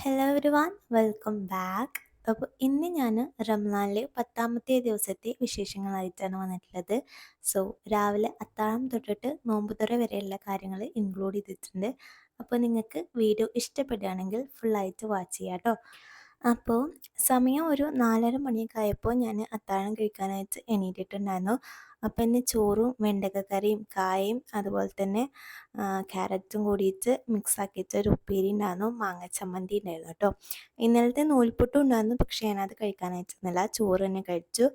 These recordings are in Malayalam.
Hello everyone welcome back അപ്പോൾ ഇന്ന് ഞാൻ റംലാനിലെ പത്താമത്തെ ദിവസത്തെ വിശേഷങ്ങളായിട്ടാണ് വന്നിട്ടുള്ളത്. സോ രാവിലെ അത്താഴം തൊട്ടിട്ട് നോമ്പ് തുറ വരെയുള്ള കാര്യങ്ങൾ ഇൻക്ലൂഡ് ചെയ്തിട്ടുണ്ട്. അപ്പോൾ നിങ്ങൾക്ക് വീഡിയോ ഇഷ്ടപ്പെടുകയാണെങ്കിൽ ഫുള്ളായിട്ട് വാച്ച് ചെയ്യാം കേട്ടോ അപ്പോൾ സമയം ഒരു നാലര മണിയൊക്കെ ആയപ്പോൾ ഞാൻ അത്താഴം കഴിക്കാനായിട്ട് എണീറ്റിട്ടുണ്ടായിരുന്നു. അപ്പം ഇന്ന് ചോറും വെണ്ടക്കക്കറിയും കായയും അതുപോലെ തന്നെ ക്യാരറ്റും കൂടിയിട്ട് മിക്സ് ആക്കിയിട്ട് ഒരു ഉപ്പേരി ഉണ്ടായിരുന്നു. മാങ്ങ ചമ്മന്തി ഉണ്ടായിരുന്നു കേട്ടോ. ഇന്നലത്തെ നൂൽപുട്ടും ഉണ്ടായിരുന്നു. പക്ഷേ ഞാനത് കഴിക്കാനായിട്ടിരുന്നില്ല ചോറ് തന്നെ കഴിച്ചു.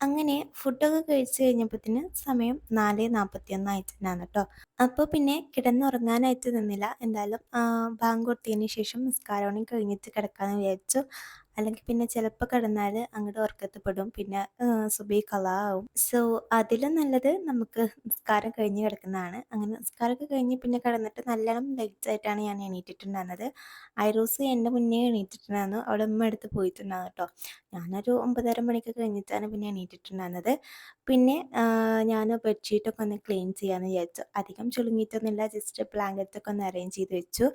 അങ്ങനെ ഫുഡൊക്കെ കഴിച്ചു കഴിഞ്ഞപ്പോഴത്തേന് സമയം നാല് നാൽപ്പത്തിയൊന്ന് ആയിട്ടുണ്ടായിരുന്നു കേട്ടോ. അപ്പോൾ പിന്നെ കിടന്നുറങ്ങാനായിട്ട് നിന്നില്ല. എന്തായാലും ബാങ്ക് കൊടുത്തതിന് ശേഷം നിസ്കാരമണി കഴിഞ്ഞിട്ട് കിടക്കാമെന്ന് വിചാരിച്ചു. അല്ലെങ്കിൽ പിന്നെ ചിലപ്പോൾ കിടന്നാൽ അങ്ങോട്ട് ഉറക്കത്തിൽപ്പെടും പിന്നെ സുബി കളാവും സോ അതിലും നല്ലത് നമുക്ക് നിസ്കാരം കഴിഞ്ഞ് കിടക്കുന്നതാണ്. അങ്ങനെ നിസ്കാരമൊക്കെ കഴിഞ്ഞ് പിന്നെ കിടന്നിട്ട് നല്ലോണം ലൈറ്റ് ആയിട്ടാണ് ഞാൻ എണീറ്റിട്ടുണ്ടായിരുന്നത്. ഐറോസ് എന്റെ മുന്നേ എണീറ്റിട്ടുണ്ടായിരുന്നു. അവിടെ ഉമ്മ എടുത്ത് പോയിട്ടുണ്ടായിരുന്നു കേട്ടോ. ഞാനൊരു ഒമ്പതര മണിക്ക് കഴിഞ്ഞിട്ടാണ് പിന്നെ എണീറ്റിട്ടുണ്ടായിരുന്നത്. പിന്നെ ഞാൻ ബെഡ്ഷീറ്റൊക്കെ ഒന്ന് ക്ലീൻ ചെയ്യാമെന്ന് വിചാരിച്ചു. അധികം ചുളുങ്ങിയിട്ടൊന്നുമില്ല. ജസ്റ്റ് ബ്ലാങ്കറ്റൊക്കെ ഒന്ന് അറേഞ്ച് ചെയ്ത് വെച്ചു.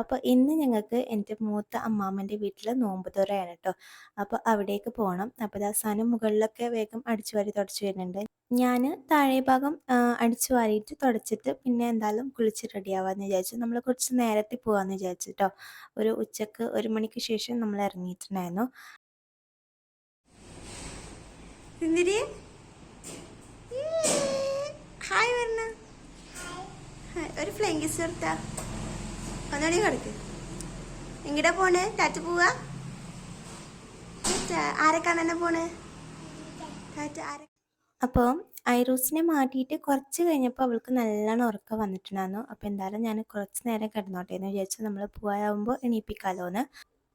അപ്പോൾ ഇന്ന് ഞങ്ങൾക്ക് എന്റെ മൂത്ത അമ്മാമ്മന്റെ വീട്ടിൽ നോമ്പ് തുറയാണ്. കേട്ടോ അപ്പോൾ അവിടേക്ക് പോകണം അപ്പോൾ ഇത് സാധനം മുകളിലൊക്കെ വേഗം അടിച്ചു വാരി തുടച്ച് വരുന്നുണ്ട്. ഞാൻ താഴെ ഭാഗം അടിച്ചു വാരിയിട്ട് തുടച്ചിട്ട് പിന്നെ എന്തായാലും കുളിച്ച് റെഡിയാവാന്ന് വിചാരിച്ചു. നമ്മൾ കുറച്ച് നേരത്തെ പോകാമെന്ന് വിചാരിച്ചു കേട്ടോ ഒരു ഉച്ചയ്ക്ക് ഒരു മണിക്ക് ശേഷം നമ്മൾ ഇറങ്ങിയിട്ടുണ്ടായിരുന്നു. ഹായ് വരണ ഒരു ഫ്ലൈങ് കിസ് കൊടുത്താ. ഒന്നുകൂടി കിടക്ക്. എങ്ങടാ പോണേ? ടാറ്റ പോവാ? ആരെ ആരെ അപ്പോൾ ഐറൂസിനെ മാറ്റിയിട്ട് കുറച്ച് കഴിഞ്ഞപ്പോൾ അവൾക്ക് നല്ലോണം ഉറക്കം വന്നിട്ടുണ്ടായിരുന്നു. അപ്പോൾ എന്തായാലും ഞാൻ കുറച്ച് നേരം കിടന്നോട്ടെ എന്ന് വിചാരിച്ചു നമ്മൾ പോയാകുമ്പോൾ എണീപ്പിക്കാമല്ലോ എന്ന്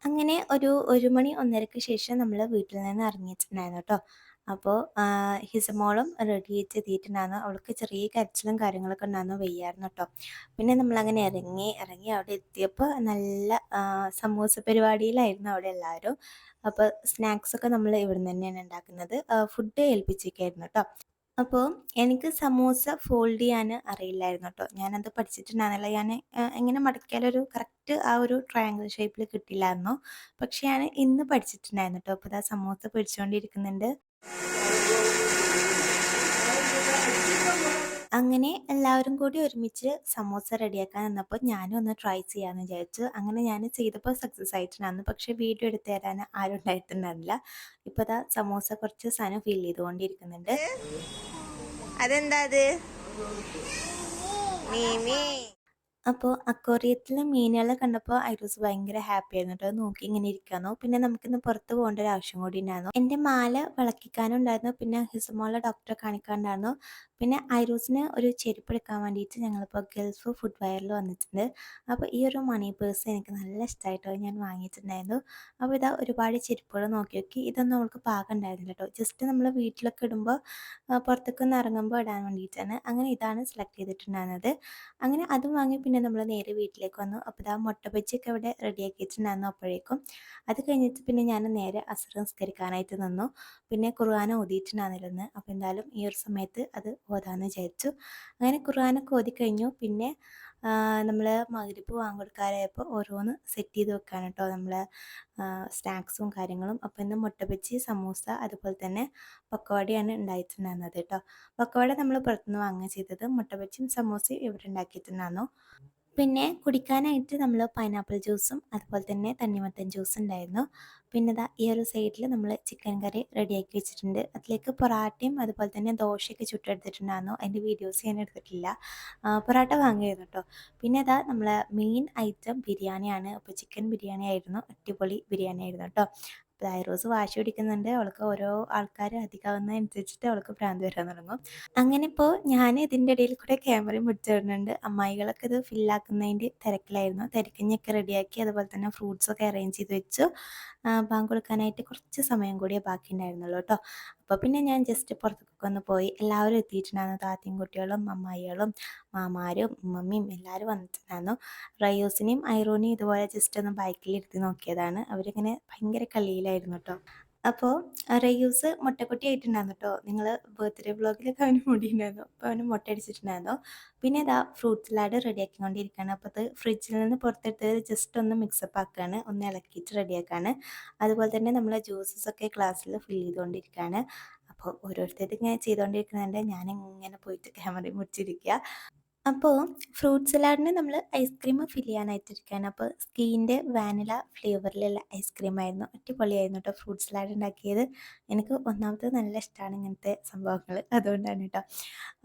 അങ്ങനെ ഒരു ഒരു മണി ഒന്നരക്ക് ശേഷം നമ്മൾ വീട്ടിൽ നിന്ന് ഇറങ്ങിയിട്ടുണ്ടായിരുന്നു കേട്ടോ. അപ്പോൾ ഹിസമോളും റെഡി ആയിട്ട് എത്തിയിട്ടുണ്ടായിരുന്നു. അവൾക്ക് ചെറിയ കരച്ചിലും കാര്യങ്ങളൊക്കെ ഉണ്ടായിരുന്നു വെയ്യായിരുന്നു കേട്ടോ. പിന്നെ നമ്മളങ്ങനെ ഇറങ്ങി ഇറങ്ങി അവിടെ എത്തിയപ്പോൾ നല്ല സമൂസ പരിപാടിയിലായിരുന്നു അവിടെ എല്ലാവരും. അപ്പോൾ സ്നാക്സൊക്കെ നമ്മൾ ഇവിടെ നിന്ന് തന്നെയാണ് ഉണ്ടാക്കുന്നത്. ഫുഡ് ഏൽപ്പിച്ചേക്കായിരുന്നു കേട്ടോ. അപ്പോൾ എനിക്ക് സമൂസ ഫോൾഡ് ചെയ്യാൻ അറിയില്ലായിരുന്നു കേട്ടോ ഞാനത് പഠിച്ചിട്ടുണ്ടായിരുന്നില്ല ഞാൻ എങ്ങനെ മടക്കിയാലൊരു കറക്റ്റ് ആ ഒരു ട്രയാങ്കിൾ ഷേപ്പിൽ കിട്ടില്ലായിരുന്നു. പക്ഷെ ഞാൻ ഇന്ന് പഠിച്ചിട്ടുണ്ടായിരുന്നു കേട്ടോ അപ്പോൾ ആ സമൂസ പിടിച്ചുകൊണ്ടിരിക്കുന്നുണ്ട് അങ്ങനെ എല്ലാവരും കൂടി ഒരുമിച്ച് സമോസ റെഡിയാക്കാൻ നിന്നപ്പോൾ ഞാനും ഒന്ന് ട്രൈ ചെയ്യാമെന്ന് വിചാരിച്ചു. അങ്ങനെ ഞാൻ ചെയ്തപ്പോൾ സക്സസ് ആയിട്ടുണ്ടായിരുന്നു. പക്ഷേ വീഡിയോ എടുത്തു തരാൻ ആരും ഉണ്ടായിട്ടുണ്ടായിരുന്നില്ല. ഇപ്പോൾ സമോസ കുറച്ച് സാധനം ഫീൽ ചെയ്തുകൊണ്ടിരിക്കുന്നുണ്ട്. അതെന്താ അത്? മീമി. അപ്പോൾ അക്വേറിയത്തിൽ മീനുകളെ കണ്ടപ്പോൾ ഐറൂസ് ഭയങ്കര ഹാപ്പി ആയിരുന്നു കേട്ടോ നോക്കി ഇങ്ങനെ ഇരിക്കാന്നു. പിന്നെ നമുക്കിന്ന് പുറത്ത് പോകേണ്ട ഒരു ആവശ്യം കൂടി ഉണ്ടായിരുന്നു. എന്റെ മാല വിളക്കിക്കാനുണ്ടായിരുന്നു പിന്നെ ഹിസമോളെ ഡോക്ടറെ കാണിക്കാനുണ്ടായിരുന്നു. പിന്നെ ഐറോസിന് ഒരു ചെരുപ്പ് എടുക്കാൻ വേണ്ടിയിട്ട് ഞങ്ങളിപ്പോൾ ഗൾഫ് ഫുഡ് വയറിൽ വന്നിട്ടുണ്ട്. അപ്പോൾ ഈ ഒരു മണി പേഴ്സ് എനിക്ക് നല്ല ഇഷ്ടമായിട്ടോ ഞാൻ വാങ്ങിയിട്ടുണ്ടായിരുന്നു. അപ്പോൾ ഇതാ ഒരുപാട് ചെരുപ്പുകൾ നോക്കി നോക്കി ഇതൊന്നും അവൾക്ക് പാകം ഉണ്ടായിരുന്നില്ല കേട്ടോ ജസ്റ്റ് നമ്മൾ വീട്ടിലൊക്കെ ഇടുമ്പോൾ പുറത്തേക്കൊന്ന് ഇറങ്ങുമ്പോൾ ഇടാൻ വേണ്ടിയിട്ടാണ് അങ്ങനെ ഇതാണ് സെലക്ട് ചെയ്തിട്ടുണ്ടായിരുന്നത്. അങ്ങനെ അതും വാങ്ങി പിന്നെ നമ്മൾ നേരെ വീട്ടിലേക്ക് വന്നു. അപ്പോൾ ഇതാ മുട്ട ബജ്ജിയൊക്കെ ഇവിടെ റെഡിയാക്കിയിട്ടുണ്ടായിരുന്നു അപ്പോഴേക്കും. അത് കഴിഞ്ഞിട്ട് പിന്നെ ഞാൻ നേരെ അസർ സംസ്കരിക്കാനായിട്ട് നിന്നു. പിന്നെ കുർബാന ഓതിയിട്ടുണ്ടായിരുന്നില്ലെന്ന്. അപ്പോൾ എന്തായാലും ഈ ഒരു സമയത്ത് അത് ഓതാന്ന് വിചാരിച്ചു. അങ്ങനെ ഖുർആാനൊക്കെ ഓതി കഴിഞ്ഞു പിന്നെ നമ്മൾ മകരിപ്പ് വാങ്ങിക്കൊടുക്കാറായപ്പോൾ ഓരോന്ന് സെറ്റ് ചെയ്ത് വെക്കാൻ കേട്ടോ. നമ്മൾ സ്നാക്സും കാര്യങ്ങളും. അപ്പോൾ ഇന്ന് മുട്ടപ്പച്ചി സമൂസ അതുപോലെ തന്നെ പക്കവാടിയാണ് ഉണ്ടായിട്ടുണ്ടായിരുന്നത് കേട്ടോ. പക്കവട നമ്മൾ പുറത്തുനിന്ന് വാങ്ങുക ചെയ്തത്. മുട്ടപ്പച്ചിയും സമൂസയും ഇവിടെ ഉണ്ടാക്കിയിട്ടുണ്ടായിരുന്നു. പിന്നെ കുടിക്കാനായിട്ട് നമ്മൾ പൈനാപ്പിൾ ജ്യൂസും അതുപോലെ തന്നെ തണ്ണിമത്തൻ ജ്യൂസ് ഉണ്ടായിരുന്നു. പിന്നെ ഇതാ ഈ ഒരു സൈഡിൽ നമ്മൾ ചിക്കൻ കറി റെഡിയാക്കി വെച്ചിട്ടുണ്ട്. അതിലേക്ക് പൊറാട്ടയും അതുപോലെ തന്നെ ദോശയൊക്കെ ചുട്ടെടുത്തിട്ടുണ്ടായിരുന്നു. അതിന്റെ വീഡിയോസ് ഞാൻ എടുത്തിട്ടില്ല. പൊറാട്ട വാങ്ങിയിരുന്നു കേട്ടോ പിന്നെ ഇതാ നമ്മളെ മെയിൻ ഐറ്റം ബിരിയാണിയാണ്. അപ്പോൾ ചിക്കൻ ബിരിയാണി ആയിരുന്നു അടിപൊളി ബിരിയാണി ആയിരുന്നു കേട്ടോ ഐറോസ് വാശി പിടിക്കുന്നുണ്ട്. അവൾക്ക് ഓരോ ആൾക്കാർ അധികമാവുന്നതനുസരിച്ചിട്ട് അവൾക്ക് ഭ്രാന്ത് വരാൻ തുടങ്ങും. അങ്ങനെ ഇപ്പോൾ ഞാൻ ഇതിന്റെ ഇടയിൽ കൂടെ ക്യാമറയും പിടിച്ചിടുന്നുണ്ട് അമ്മായികളൊക്കെ ഇത് ഫില്ലാക്കുന്നതിന്റെ തിരക്കിലായിരുന്നു. തിരക്കഞ്ഞൊക്കെ റെഡിയാക്കി അതുപോലെ തന്നെ ഫ്രൂട്ട്സൊക്കെ അറേഞ്ച് ചെയ്ത് വെച്ചു. ബാങ്ക് കൊടുക്കാനായിട്ട് കുറച്ച് സമയം കൂടിയേ ബാക്കി ഉണ്ടായിരുന്നുള്ളൂ കേട്ടോ. അപ്പോൾ പിന്നെ ഞാൻ ജസ്റ്റ് പുറത്തേക്കൊക്കെ ഒന്ന് പോയി എല്ലാവരും എത്തിയിട്ടുണ്ടായിരുന്നു. താത്തയും കുട്ടികളും അമ്മായികളും മാമാരും മമ്മിയും എല്ലാവരും വന്നിട്ടുണ്ടായിരുന്നു. റയോസിനെയും ഐറോനെയും ഇതുപോലെ ജസ്റ്റ് ഒന്ന് ബൈക്കിൽ ഇരുത്തി നോക്കിയതാണ്. അവരിങ്ങനെ ഭയങ്കര കളിയിലായിരുന്നു കേട്ടോ അപ്പോൾ റയൂസ് മുട്ടക്കുട്ടി ആയിട്ടുണ്ടായിരുന്നു കേട്ടോ നിങ്ങൾ ബർത്ത്ഡേ വ്ളോഗിലൊക്കെ അവന് മുടിയുണ്ടായിരുന്നു. അപ്പോൾ അവന് മുട്ട അടിച്ചിട്ടുണ്ടായിരുന്നു. പിന്നെ ഇതാ ഫ്രൂട്ട് സലാഡ് റെഡിയാക്കിക്കൊണ്ടിരിക്കുകയാണ് അപ്പോൾ അത് ഫ്രിഡ്ജിൽ നിന്ന് പുറത്തെടുത്ത് ജസ്റ്റ് ഒന്ന് മിക്സപ്പ് ആക്കുകയാണ് ഒന്ന് ഇളക്കിയിട്ട് റെഡിയാക്കുകയാണ് അതുപോലെ തന്നെ നമ്മൾ ജ്യൂസസ് ഒക്കെ ഗ്ലാസ്സിൽ ഫിൽ ചെയ്തുകൊണ്ടിരിക്കുകയാണ് അപ്പോൾ ഓരോരുത്തരും ഇങ്ങനെ ചെയ്തുകൊണ്ടിരിക്കുന്നുണ്ട്. ഇങ്ങനെ പോയിട്ട് ക്യാമറയും മുടിച്ചിരിക്കുക അപ്പോൾ ഫ്രൂട്ട് സലാഡിന് നമ്മൾ ഐസ്ക്രീം ഫിൽ ചെയ്യാനായിട്ടിരിക്കുകയാണ്. അപ്പോൾ സ്കീന്റെ വാനില ഫ്ലേവറിലുള്ള ഐസ്ക്രീം ആയിരുന്നു. അടിപൊളിയായിരുന്നു കേട്ടോ ഫ്രൂട്ട് സലാഡ് ഉണ്ടാക്കിയത്. എനിക്ക് ഒന്നാമത് നല്ല ഇഷ്ടമാണ് ഇങ്ങനത്തെ സംഭവങ്ങൾ അതുകൊണ്ടാണ് കേട്ടോ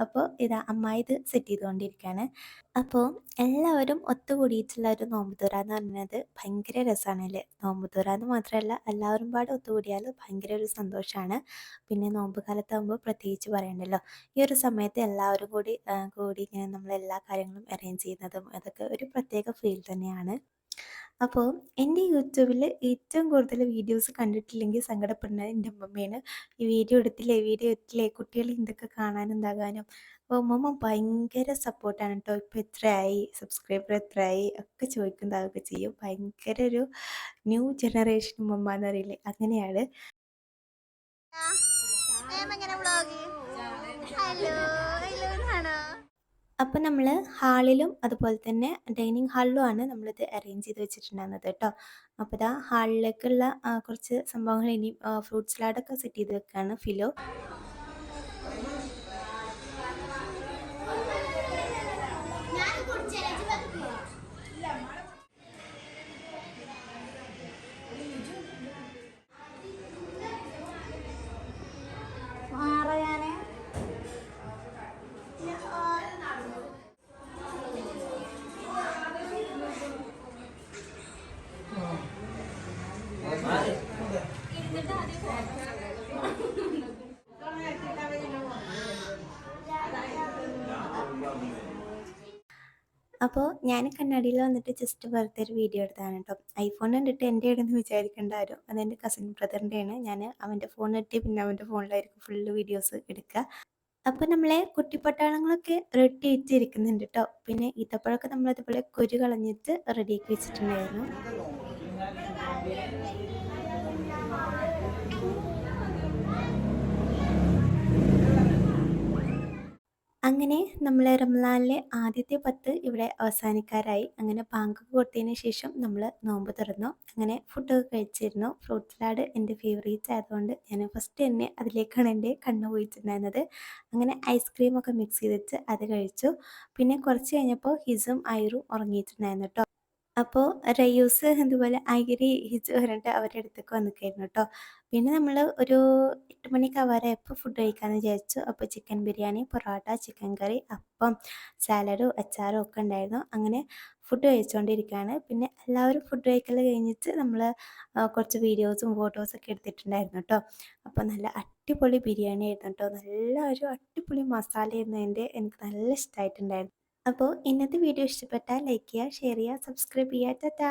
അപ്പോൾ ഇതാ അമ്മായി ഇത് സെറ്റ് ചെയ്തുകൊണ്ടിരിക്കുകയാണ്. അപ്പോൾ എല്ലാവരും ഒത്തുകൂടിയിട്ടുള്ള ഒരു നോമ്പുതുറ എന്ന് പറയുന്നത് ഭയങ്കര രസമാണല്ലേ നോമ്പ് തുറ എന്ന് മാത്രമല്ല എല്ലാവരും പാടെ ഒത്തുകൂടിയാൽ ഭയങ്കര ഒരു സന്തോഷമാണ് പിന്നെ നോമ്പ് കാലത്താകുമ്പോൾ പ്രത്യേകിച്ച് പറയണ്ടല്ലോ. ഈ ഒരു സമയത്ത് എല്ലാവരും കൂടി കൂടി ഇങ്ങനെ നമ്മൾ എല്ലാ കാര്യങ്ങളും അറേഞ്ച് ചെയ്യുന്നതും അതൊക്കെ ഒരു പ്രത്യേക ഫീൽ തന്നെയാണ് അപ്പോൾ എന്റെ യൂട്യൂബിൽ ഏറ്റവും കൂടുതൽ വീഡിയോസ് കണ്ടിട്ടില്ലെങ്കിൽ സങ്കടപ്പെടുന്നത് എന്റെ അമ്മമ്മയാണ് ഈ വീഡിയോ എടുത്തില്ലേ വീഡിയോ എടുത്തില്ലേ കുട്ടികൾ എന്തൊക്കെ കാണാനുണ്ടാകാനും അപ്പോൾ അമ്മമ്മ ഭയങ്കര സപ്പോർട്ടാണ് കേട്ടോ ഇപ്പോൾ എത്രയായി സബ്സ്ക്രൈബർ എത്രയായി ഒക്കെ ചോദിക്കുന്നതൊക്കെ ചെയ്യും ഭയങ്കര ഒരു ന്യൂ ജനറേഷൻ ഉമ്മമ്മ എന്ന് പറയില്ലേ അങ്ങനെയാണ് ഹലോ അപ്പോൾ നമ്മൾ ഹാളിലും അതുപോലെ തന്നെ ഡൈനിങ് ഹാളിലുമാണ് നമ്മളിത് അറേഞ്ച് ചെയ്ത് വെച്ചിട്ടുണ്ടായിരുന്നത് കേട്ടോ. അപ്പോൾ ഇതാ ഹാളിലേക്കുള്ള കുറച്ച് സംഭവങ്ങൾ ഇനി ഫ്രൂട്ട് സലാഡൊക്കെ സെറ്റ് ചെയ്ത് വെക്കുകയാണ് ഫിലോ. മാറയാനെ അപ്പോൾ ഞാൻ കണ്ണാടിയിൽ വന്നിട്ട് ജസ്റ്റ് വെറുതെ ഒരു വീഡിയോ എടുത്താണ് കേട്ടോ ഐഫോൺ കണ്ടിട്ട് എന്റെ ആണെന്ന് വിചാരിക്കേണ്ട ആരും? എന്റെ കസിൻ ബ്രദറിന്റെയാണ് ഞാൻ അവന്റെ ഫോൺ കിട്ടി പിന്നെ അവന്റെ ഫോണിലായിരിക്കും ഫുള്ള് വീഡിയോസ് എടുക്കുക അപ്പോൾ നമ്മളെ കുട്ടിപ്പട്ടാളങ്ങളൊക്കെ റെഡി വെച്ചിരിക്കുന്നുണ്ട് കേട്ടോ പിന്നെ ഈത്തപ്പഴമൊക്കെ നമ്മൾ അതുപോലെ കുരു കളഞ്ഞിട്ട് റെഡിയാക്കി വെച്ചിട്ടുണ്ടായിരുന്നു. അങ്ങനെ നമ്മൾ റംലാനിലെ ആദ്യത്തെ പത്ത് ഇവിടെ അവസാനിക്കാറായി. അങ്ങനെ പാങ്ക് കൊടുത്തതിന് ശേഷം നമ്മൾ നോമ്പ് തുറന്നു. അങ്ങനെ ഫുഡൊക്കെ കഴിച്ചിരുന്നു. ഫ്രൂട്ട് സലാഡ് എന്റെ ഫേവറേറ്റ് ആയതുകൊണ്ട് ഞാൻ ഫസ്റ്റ് തന്നെ അതിലേക്കാണ് എന്റെ കണ്ണ് പോയിട്ടുണ്ടായിരുന്നത് അങ്ങനെ ഐസ്ക്രീമൊക്കെ മിക്സ് ചെയ്തിട്ട് അത് കഴിച്ചു. പിന്നെ കുറച്ച് കഴിഞ്ഞപ്പോൾ ഹിസും ഐറും ഉറങ്ങിയിട്ടുണ്ടായിരുന്നു കേട്ടോ. അപ്പോൾ റയൂസ് അതുപോലെ അഗിരി ഹിജ് വരണ്ട് അവരുടെ അടുത്തേക്ക് വന്നിക്കായിരുന്നു കേട്ടോ പിന്നെ നമ്മൾ ഒരു എട്ട് മണിക്ക് ആവാറായപ്പോൾ ഫുഡ് കഴിക്കാമെന്ന് വിചാരിച്ചു. അപ്പോൾ chicken biryani parotta chicken curry appam സാലഡും അച്ചാറും ഒക്കെ ഉണ്ടായിരുന്നു. അങ്ങനെ ഫുഡ് കഴിച്ചുകൊണ്ടിരിക്കുകയാണ് പിന്നെ എല്ലാവരും ഫുഡ് കഴിക്കൽ കഴിഞ്ഞിട്ട് നമ്മൾ കുറച്ച് വീഡിയോസും ഫോട്ടോസും ഒക്കെ എടുത്തിട്ടുണ്ടായിരുന്നു കേട്ടോ അപ്പോൾ നല്ല അടിപൊളി ബിരിയാണി ആയിരുന്നു കേട്ടോ നല്ല ഒരു അടിപൊളി മസാല ആയിരുന്നു എന്റെ എനിക്ക് നല്ല ഇഷ്ടമായിട്ടുണ്ടായിരുന്നു അപ്പോൾ ഇന്നത്തെ വീഡിയോ ഇഷ്ടപ്പെട്ടാൽ ലൈക്ക് ചെയ്യുക ഷെയർ ചെയ്യുക സബ്സ്ക്രൈബ് ചെയ്യുക. ടാറ്റാ.